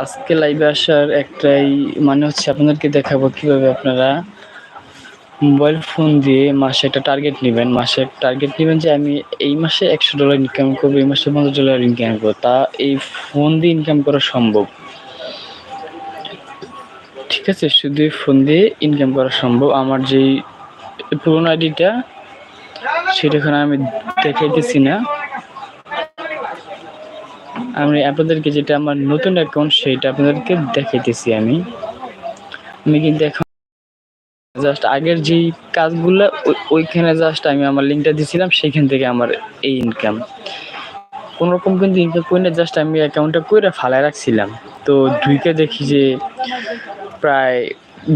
আজকে লাইভে আসার একটাই মানে হচ্ছে আপনাদেরকে দেখাবো কীভাবে আপনারা মোবাইল ফোন দিয়ে মাসে একটা টার্গেট নেবেন। মাসে টার্গেট নেবেন যে আমি এই মাসে একশো ডলার ইনকাম করব, এই মাসে পঞ্চাশ ডলার ইনকাম করব। তা এই ফোন দিয়ে ইনকাম করা সম্ভব। ঠিক আছে, শুধু ফোন দিয়ে ইনকাম করা সম্ভব। আমার যেই পুরোনো আইডিটা সেটা এখানে আমি দেখাইতেছি না। আমি আপনাদেরকে যেটা আমার নতুন অ্যাকাউন্ট সেটা আপনাদেরকে দেখাইতেছি আমি। আমি কিন্তু এখন জাস্ট আগের যেই কাজগুলো ওই- ওইখানে জাস্ট আমি আমার লিঙ্কটা দিয়েছিলাম সেইখান থেকে আমার এই ইনকাম কোনো রকম কিন্তু ইনকাম করি না জাস্ট আমি অ্যাকাউন্টটা করে ফালায় রাখছিলাম। তো দুইকে দেখি যে প্রায়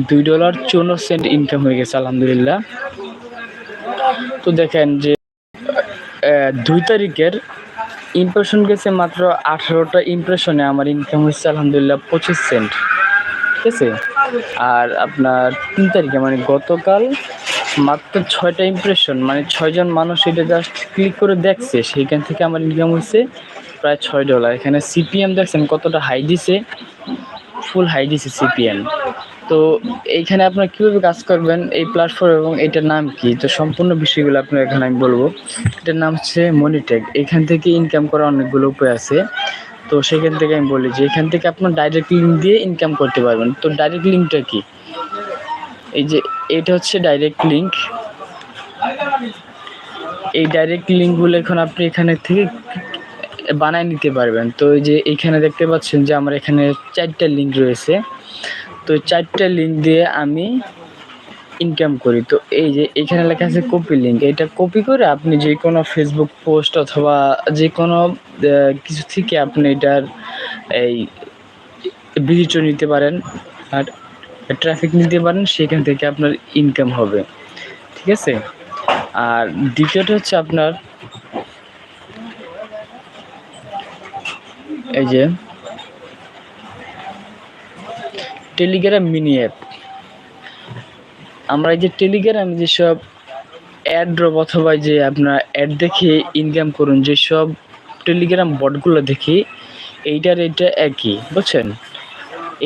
দুই ডলার চুয়ান্ন সেন্ট ইনকাম হয়ে গেছে, আলহামদুলিল্লাহ। তো দেখেন যে দুই তারিখের ইমপ্রেশন গেছে মাত্র আঠারোটা ইমপ্রেশনে আমার ইনকাম হচ্ছে আলহামদুলিল্লাহ পঁচিশ সেন্ট ঠিক আছে? আর আপনার তিন তারিখে মানে গতকাল মাত্র ছয়টা ইমপ্রেশন মানে ছয়জন মানুষ এটা জাস্ট ক্লিক করে দেখছে, সেইখান থেকে আমার ইনকাম হচ্ছে প্রায় ছয় ডলার এখানে সিপিএম দেখছেন কতটা হাই দিছে। ফুল হাই দিছে সিপিএম তো এইখানে আপনারা কীভাবে কাজ করবেন, এই প্ল্যাটফর্ম এবং এটার নাম কি? তো সম্পূর্ণ বিষয়গুলো আপনার এখানে আমি বলব। এটার নাম হচ্ছে মনিটেক এখান থেকে ইনকাম করার অনেকগুলো উপায় আছে। তো সেখান থেকে আমি বলি যে, এখান থেকে আপনার ডাইরেক্ট লিঙ্ক দিয়ে ইনকাম করতে পারবেন। তো ডাইরেক্ট লিঙ্কটা কি? এই যে, এটা হচ্ছে ডাইরেক্ট লিঙ্ক এই ডাইরেক্ট লিঙ্কগুলো এখন আপনি এখানে থেকে বানায় নিতে পারবেন। তো যে এখানে দেখতে পাচ্ছেন যে আমার এখানে চারটা লিঙ্ক রয়েছে। তো চারটা লিঙ্ক দিয়ে আমি ইনকাম করি। তো এই যে এখানে লেখা আছে কপি লিঙ্ক এটা কপি করে আপনি যে কোনো ফেসবুক পোস্ট অথবা যে কোনো কিছু থেকে আপনি এটার এই ভিজিটর নিতে পারেন আর ট্রাফিক নিতে পারেন, সেখান থেকে আপনার ইনকাম হবে। ঠিক আছে? আর দ্বিতীয়টা হচ্ছে আপনার এই যে টেলিগ্রাম মিনি অ্যাপ। আমরা এই যে টেলিগ্রামে যেসব অ্যাড ড্রপ অথবা যে আপনার অ্যাড দেখে ইনকাম করুন, যেসব টেলিগ্রাম বটগুলো দেখি, এইটার এটা একই, বুঝছেন?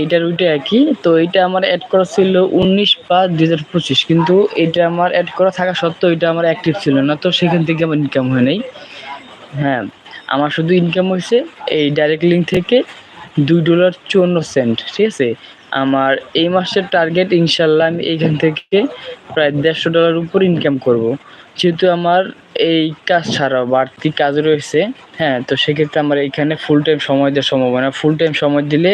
এইটার ওইটা একই, তো এইটা আমার অ্যাড করা ছিল উনিশ পাঁচ দু হাজার পঁচিশ, কিন্তু এটা আমার অ্যাড করা থাকা সত্ত্বেও এটা আমার অ্যাক্টিভ ছিল না, তো সেখান থেকে আমার ইনকাম হয় নাই। হ্যাঁ আমার শুধু ইনকাম হয়েছে এই ডাইরেক্ট লিঙ্ক থেকে দুই ডলার চুয়ান্ন সেন্ট ঠিক আছে? আমার এই মাসের টার্গেট ইনশাল্লাহ আমি এইখান থেকে প্রায় দেড়শো ডলার উপর ইনকাম করব। যেহেতু আমার এই কাজ ছাড়াও বাড়তি কাজ রয়েছে হ্যাঁ তো সেক্ষেত্রে আমার এইখানে ফুল টাইম সময় দেওয়া সম্ভব না ফুল টাইম সময় দিলে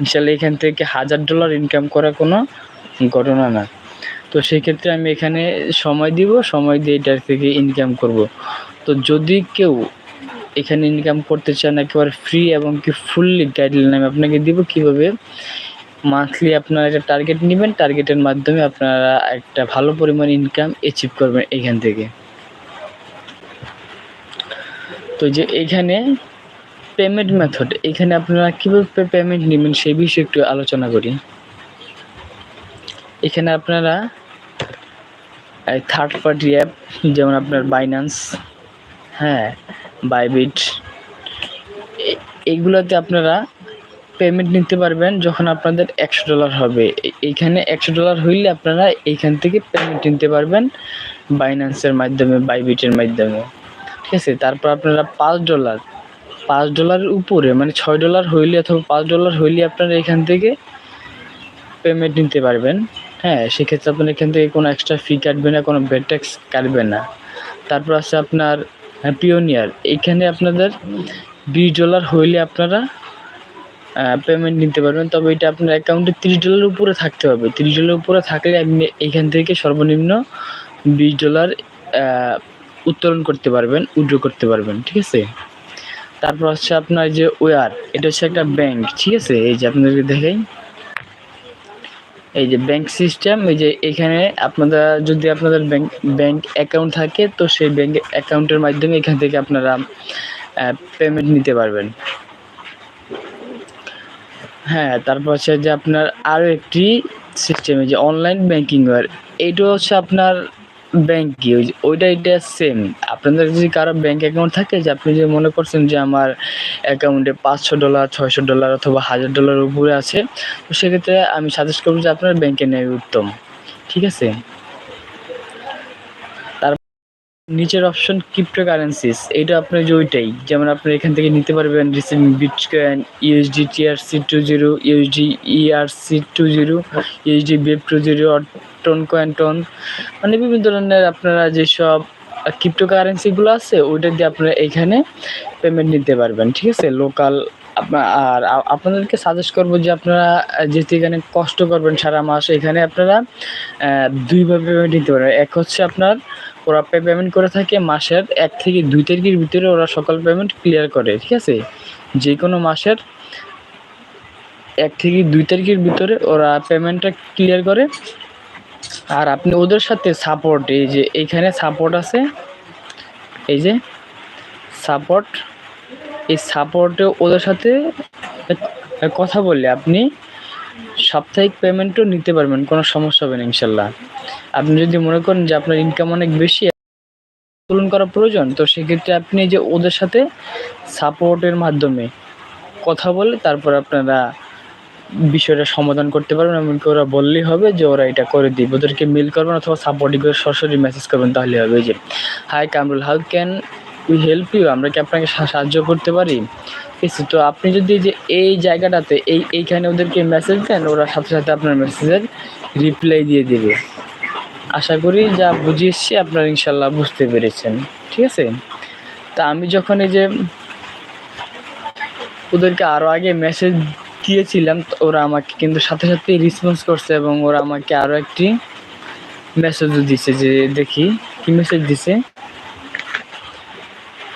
ইনশাল্লাহ এখান থেকে হাজার ডলার ইনকাম করা কোনো ঘটনা না। তো সেক্ষেত্রে আমি এখানে সময় দিব, সময় দিয়ে এটার থেকে ইনকাম করব। তো যদি কেউ এখানে ইনকাম করতে চান একেবারে ফ্রি এবং কি ফুললি গাইডলাইন আমি আপনাকে দিব কীভাবে? মান্থলি আপনারা একটা টার্গেট নেবেন টার্গেটের মাধ্যমে আপনারা একটা ভালো পরিমাণ ইনকাম অ্যাচিভ করবেন এখান থেকে। তো যে এখানে পেমেন্ট মেথড এখানে আপনারা কীভাবে পেমেন্ট নেবেন সেই বিষয়ে একটু আলোচনা করি। এখানে আপনারা থার্ড পার্টি অ্যাপ যেমন আপনার বাইন্যান্স হ্যাঁ বাইবিট এইগুলোতে আপনারা পেমেন্ট নিতে পারবেন যখন আপনাদের একশো ডলার হবে। এইখানে একশো ডলার হইলে আপনারা এইখান থেকে পেমেন্ট নিতে পারবেন বাইন্যান্সের মাধ্যমে বাইবিটের মাধ্যমে। ঠিক আছে? তারপর আপনারা পাঁচ ডলার পাঁচ ডলারের উপরে মানে ছয় ডলার হইলে অথবা পাঁচ ডলার হইলে আপনারা এখান থেকে পেমেন্ট নিতে পারবেন। হ্যাঁ সেক্ষেত্রে আপনার এখান থেকে কোনো এক্সট্রা ফি কাটবে না, কোনো বেড ট্যাক্স কাটবে না। তারপর আছে আপনার পিওনিয়ার এখানে আপনাদের বিশ ডলার হইলে আপনারা পেমেন্ট নিতে পারবেন। তবে এটা আপনার অ্যাকাউন্টে তিরিশ ডলার উপরে থাকতে হবে। তিরিশ ডলার উপরে থাকলে আপনি এখান থেকে সর্বনিম্ন বিশ ডলার উত্তোলন করতে পারবেন উইড্রো করতে পারবেন, ঠিক আছে? তারপর হচ্ছে আপনার যে ওয়ার এটা হচ্ছে একটা ব্যাংক ঠিক আছে? এই যে আপনাদেরকে দেখাই। এই যে ব্যাংক সিস্টেম এই যে এখানে আপনারা, যদি আপনাদের ব্যাংক ব্যাংক অ্যাকাউন্ট থাকে, তো সেই ব্যাংক অ্যাকাউন্টের মাধ্যমে এখান থেকে আপনারা পেমেন্ট নিতে পারবেন। হ্যাঁ তারপর হচ্ছে যে আপনার আরও একটি সিস্টেম যে অনলাইন ব্যাংকিং এটাও হচ্ছে আপনার ব্যাংক কি ওইটা এটা সেম আপনাদের যদি কারও ব্যাঙ্ক অ্যাকাউন্ট থাকে, যে আপনি যে মনে করছেন যে আমার অ্যাকাউন্টে পাঁচশো ডলার ছয়শো ডলার অথবা হাজার ডলার উপরে আছে, তো সেক্ষেত্রে আমি সাজেস্ট করব যে আপনার ব্যাঙ্কে নেয় উত্তম। ঠিক আছে? নিচের অপশন ক্রিপ্টো কারেন্সিস এইটা আপনার যে ওইটাই। যেমন আপনি এখান থেকে নিতে পারবেন recent bitcoin USD TRC two zero USD ERC two zero USD BEP two zero TON coin TON মানে বিভিন্ন ধরনের আপনারা যেসব ক্রিপ্টো কারেন্সিগুলো আছে, ওইটা দিয়ে আপনারা এখানে পেমেন্ট নিতে পারবেন, ঠিক আছে? লোকাল আর আপনাদেরকে সাজেস্ট করব যে আপনারা যেহেতু এখানে কষ্ট করবেন সারা মাস, এখানে আপনারা দুইভাবে পেমেন্ট নিতে পারবেন এক হচ্ছে আপনার, ওরা পেমেন্ট করে থাকে মাসের এক থেকে দুই তারিখের ভিতরে ওরা সকল পেমেন্ট ক্লিয়ার করে, ঠিক আছে? যে কোনো মাসের এক থেকে দুই তারিখের ভিতরে ওরা পেমেন্টটা ক্লিয়ার করে। আর আপনি ওদের সাথে সাপোর্ট এই যে এইখানে সাপোর্ট আছে, এই যে সাপোর্ট এই সাপোর্টে ওদের সাথে কথা বললে আপনি, সাপ্তাহিক পেমেন্টও নিতে পারবেন, কোনো সমস্যা হবে না, ইনশাল্লাহ। আপনি যদি মনে করেন যে আপনার ইনকাম অনেক বেশি তুলন করা প্রয়োজন, তো সেক্ষেত্রে আপনি যে ওদের সাথে সাপোর্টের মাধ্যমে কথা বলে, তারপর আপনারা বিষয়টা সমাধান করতে পারবেন, এমনকি ওরা বললেই হবে যে ওরা এটা করে দিবে। ওদেরকে মেল করবেন অথবা সাপোর্টিং করে সরাসরি মেসেজ করবেন তাহলে হবে। যে hi Kamrul how can we help you আমরা কি আপনাকে সাহায্য করতে পারি? ঠিক আছে, তো আপনি যদি যে এই জায়গাটাতে, এই, এইখানে ওদেরকে মেসেজ দেন, ওরা সাথে সাথে আপনার মেসেজের রিপ্লাই দিয়ে দেবে। আশা করি যা বুঝিয়েছি আপনারা ইনশাল্লাহ বুঝতে পেরেছেন। ঠিক আছে? তা আমি যখন এই যে ওদেরকে আরও আগে মেসেজ দিয়েছিলাম ওরা আমাকে কিন্তু সাথে সাথে রেসপন্স করছে এবং ওরা আমাকে আরও একটি মেসেজও দিছে যে, দেখি, কি মেসেজ দিছে?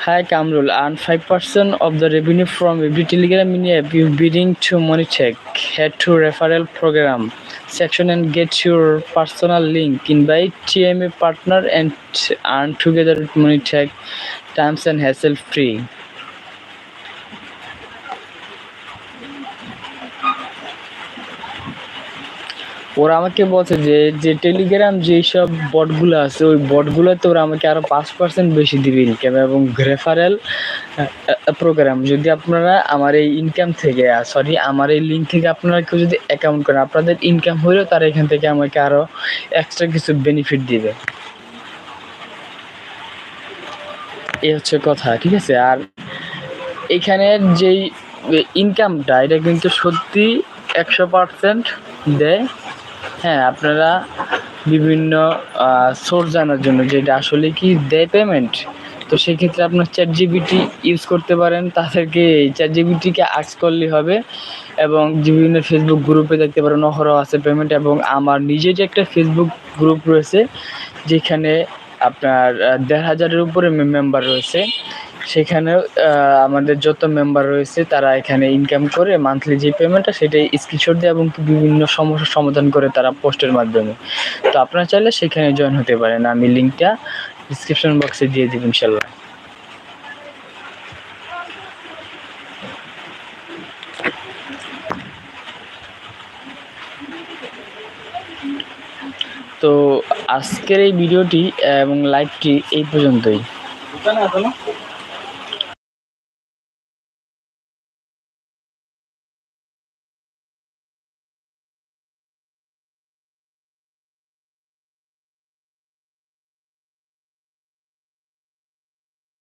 Hi Kamrul, earn 5% of the revenue from every Telegram mini app you bidding to MoneyCheck. Head to referral program section and get your personal link. Invite TMA partner and earn together with MoneyCheck. Terms and hassle free. ওরা আমাকে বলছে যে যে Telegram যেই সব বটগুলো আছে, ওই বটগুলোতে ওরা আমাকে আরও পাঁচ পার্সেন্ট বেশি দিবে ইনকাম এবং রেফারেল প্রোগ্রাম যদি আপনারা আমার এই ইনকাম থেকে সরি আমার এই লিঙ্ক থেকে আপনারা কেউ যদি অ্যাকাউন্ট করেন, আপনাদের ইনকাম হলেও তারা এখান থেকে আমাকে আরও এক্সট্রা কিছু বেনিফিট দিবে। এই হচ্ছে কথা, ঠিক আছে? আর এখানের যেই ইনকামটা এটা কিন্তু সত্যি একশো পার্সেন্ট দেয়। হ্যাঁ আপনারা বিভিন্ন সোর্স জানার জন্য যেটা আসলে কি দেয় পেমেন্ট তো সেক্ষেত্রে আপনার চ্যাট জিবিটি ইউজ করতে পারেন। তাদেরকে এই চ্যাট জিবিটিকে আর্স করলেই হবে এবং বিভিন্ন ফেসবুক গ্রুপে দেখতে পারেন, অহরহ আছে পেমেন্ট এবং আমার নিজে যে একটা ফেসবুক গ্রুপ রয়েছে, যেখানে আপনার দেড় হাজারের উপরে মেম্বার রয়েছে। সেখানেও আহ, আমাদের যত মেম্বার রয়েছে তারা এখানে ইনকাম করে মান্থলি যে পেমেন্টটা সেটাই স্ক্রিনশট দেয় এবং বিভিন্ন সমস্যার সমাধান করে তারা পোস্টের মাধ্যমে। তো আপনারা চাইলে সেখানে জয়েন হতে পারেন। আমি লিঙ্কটা ডিসক্রিপশন বক্সে দিয়ে দিব ইনশাল্লাহ। তো আজকের এই ভিডিওটি এবং লাইভটি এই পর্যন্তই।